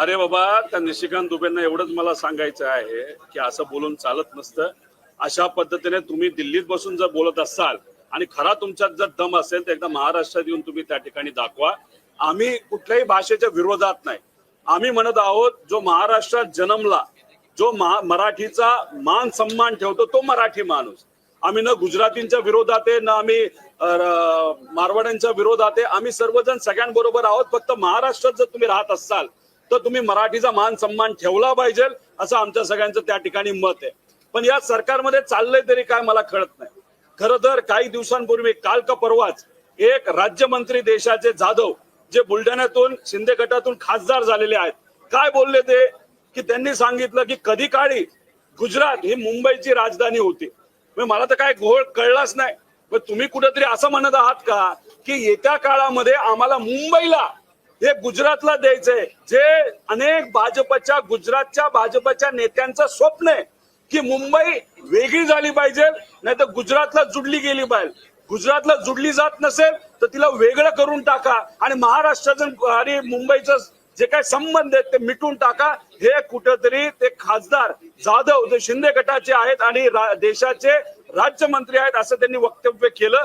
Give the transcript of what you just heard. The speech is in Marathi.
अरे बाबा त्या निशिकांत दुबेंना एवढंच मला सांगायचं आहे की असं बोलून चालत नसतं. अशा पद्धतीने तुम्ही दिल्लीत बसून जर बोलत असाल आणि खरा तुमच्यात जर दम असेल तर एकदा महाराष्ट्रात येऊन तुम्ही त्या ठिकाणी दाखवा. आम्ही कुठल्याही भाषेच्या विरोधात नाही. आम्ही म्हणत आहोत जो महाराष्ट्रात जन्मला जो महा- मराठीचा मान सन्मान ठेवतो तो मराठी माणूस. आम्ही ना गुजरातींच्या विरोधात आहे ना आम्ही मारवाड्यांच्या विरोधात आहे. आम्ही सर्वजण सगळ्यांबरोबर आहोत. फक्त महाराष्ट्रात जर तुम्ही राहत असाल तर तुम्ही मराठीचा मान सन्मान ठेवला पाहिजे असं आमच्या सगळ्यांचं त्या ठिकाणी मत आहे. पण या सरकारमध्ये चाललंय तरी काय मला कळत नाही. खरं तर काही दिवसांपूर्वी काल का परवाच एक राज्यमंत्री देशाचे जाधव जे बुलढाण्यातून शिंदे गटातून खासदार झालेले आहेत काय बोलले ते? की त्यांनी सांगितलं की कधी काळी गुजरात ही मुंबईची राजधानी होती. मला तर काय घोळ कळलाच नाही. तुम्ही कुठेतरी असं म्हणत आहात का? की येत्या काळामध्ये आम्हाला मुंबईला हे गुजरातला द्यायचंय. जे अनेक भाजपच्या गुजरातच्या भाजपच्या नेत्यांचं स्वप्न आहे की मुंबई वेगळी झाली पाहिजे नाही तर गुजरातला जुडली गेली पाहिजे. गुजरातला जुडली जात नसेल तर तिला वेगळं करून टाका आणि महाराष्ट्राचं आणि मुंबईचं जे काही संबंध आहेत ते मिटून टाका. हे कुठंतरी ते खासदार जाधव जे शिंदे गटाचे आहेत आणि रा- देशाचे राज्यमंत्री आहेत असं त्यांनी वक्तव्य केलं.